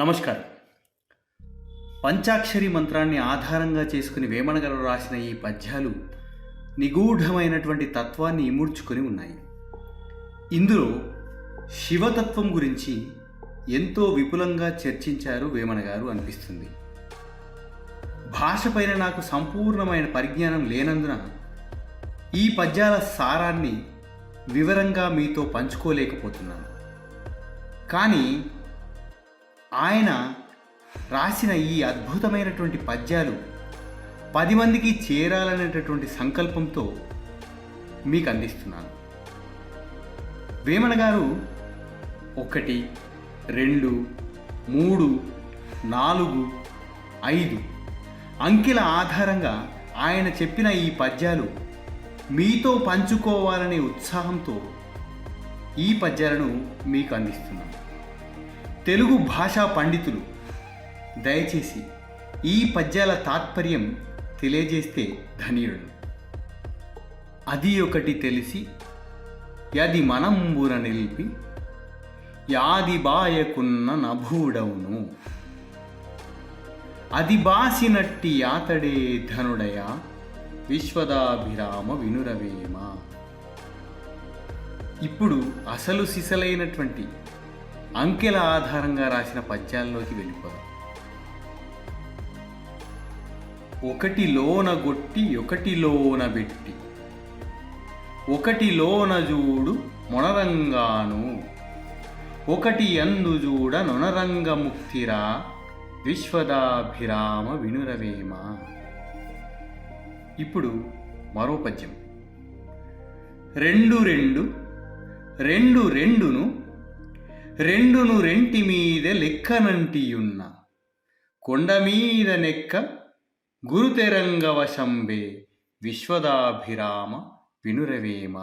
నమస్కారం. పంచాక్షరి మంత్రాన్ని ఆధారంగా చేసుకుని వేమనగలు రాసిన ఈ పద్యాలు నిగూఢమైనటువంటి తత్వాన్ని ఇముడ్చుకొని ఉన్నాయి. ఇందులో శివతత్వం గురించి ఎంతో విపులంగా చర్చించారు వేమన గారు అనిపిస్తుంది భాషపైన నాకు సంపూర్ణమైన పరిజ్ఞానం లేనందున ఈ పద్యాల సారాన్ని వివరంగా మీతో పంచుకోలేకపోతున్నాను. కానీ ఆయన రాసిన ఈ అద్భుతమైనటువంటి పద్యాలు పది మందికి చేరాలనేటటువంటి సంకల్పంతో మీకు అందిస్తున్నాను. వేమన గారు ఒకటి రెండు మూడు నాలుగు ఐదు అంకెల ఆధారంగా ఆయన చెప్పిన ఈ పద్యాలు మీతో పంచుకోవాలనే ఉత్సాహంతో ఈ పద్యాలను మీకు అందిస్తున్నాను. తెలుగు భాషా పండితులు. దయచేసి ఈ పద్యాల తాత్పర్యం తెలియజేస్తే ధన్యుడు. అది ఒకటి తెలిసి యది మనంబుర నిలిపి యాది బాయకున్న నభూడవును. అది బాసినట్టి యాతడే ధనుడయ విశ్వదాభిరామ వినురవేమ. ఇప్పుడు అసలు సిసలైనటువంటి అంకెల ఆధారంగా రాసిన పద్యాల్లోకి వెళ్ళిపోదాం. ఒకటిలోన గొట్టి ఒకటిలోన పెట్టి ఒకటిలోన జూడు మొనరంగాను. ఒకటి అందు జూడ నొనరంగ ముక్తిరా విశ్వదాభిరామ వినురవేమ. ఇప్పుడు మరో పద్యం. రెండు రెండు రెండు రెండును రెండును రెంటి మీద లెక్కనంటియున్న. కొండ మీద నెక్క గురుతెరంగవశంబే విశ్వదాభిరామ వినురవేమ.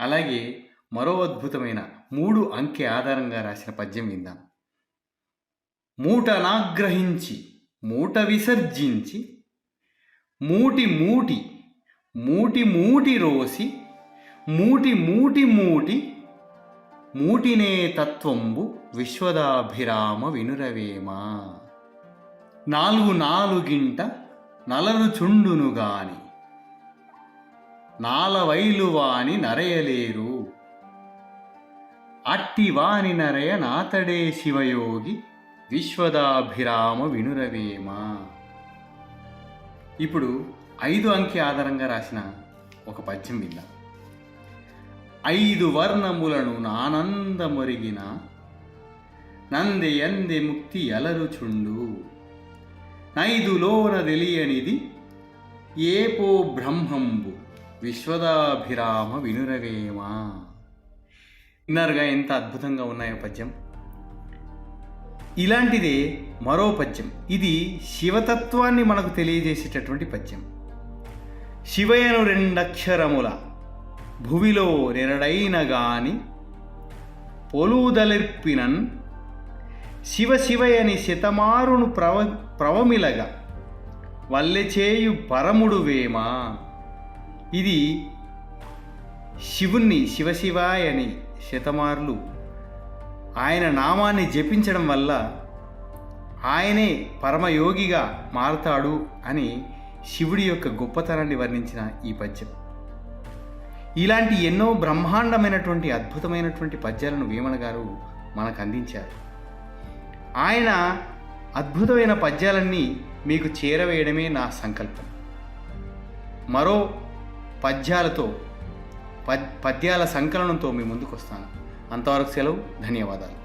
అలాగే మరో అద్భుతమైన మూడు అంకె ఆధారంగా రాసిన పద్యం విందాం. మూటనాగ్రహించి మూట విసర్జించి మూటి మూటి మూటి మూటి రోసి మూటి మూటి మూటి మూటినే తత్వంబు విశ్వదాభిరామ వినురవేమ. నాలుగు నాలుగింట నలరు చుండును గాని నాలవైలు వాని నరయలేరు. అట్టి వాని నరయ నాతడే శివయోగి విశ్వదాభిరామ వినురవేమ. ఇప్పుడు ఐదు అంకె ఆధారంగా రాసిన ఒక పద్యం విందాం. ఐదు వర్ణములను నానందమొరిగిన నంది ఎంది ముక్తి అలరుచుండు. నైదులోన తెలియనిది ఏపో బ్రహ్మంబు విశ్వదాభిరామ వినురవేమా. విన్నారుగా ఎంత అద్భుతంగా ఉన్నాయో పద్యం. ఇలాంటిదే మరో పద్యం. ఇది శివతత్వాన్ని మనకు తెలియజేసేటటువంటి పద్యం. శివయను రెండక్షరముల భువిలో నెరడైన గాని పొలుదలెర్పినన్ శివ శివయని శతమారును ప్రవ ప్రవమిలగా వల్లెచేయు పరముడు వేమ. ఇది శివుణ్ణి శివశివాయని శతమార్లు ఆయన నామాన్ని జపించడం వల్ల ఆయనే పరమయోగిగా మారతాడు అని శివుడి యొక్క గొప్పతనాన్ని వర్ణించిన ఈ పద్యం. ఇలాంటి ఎన్నో బ్రహ్మాండమైనటువంటి అద్భుతమైనటువంటి పద్యాలను వేమన గారు మనకు అందించారు. ఆయన అద్భుతమైన పద్యాలన్నీ మీకు చేరవేయడమే నా సంకల్పం. మరో పద్యాలతో పద్ పద్యాల సంకలనంతో మీ ముందుకు వస్తాను అంతవరకు సెలవు ధన్యవాదాలు.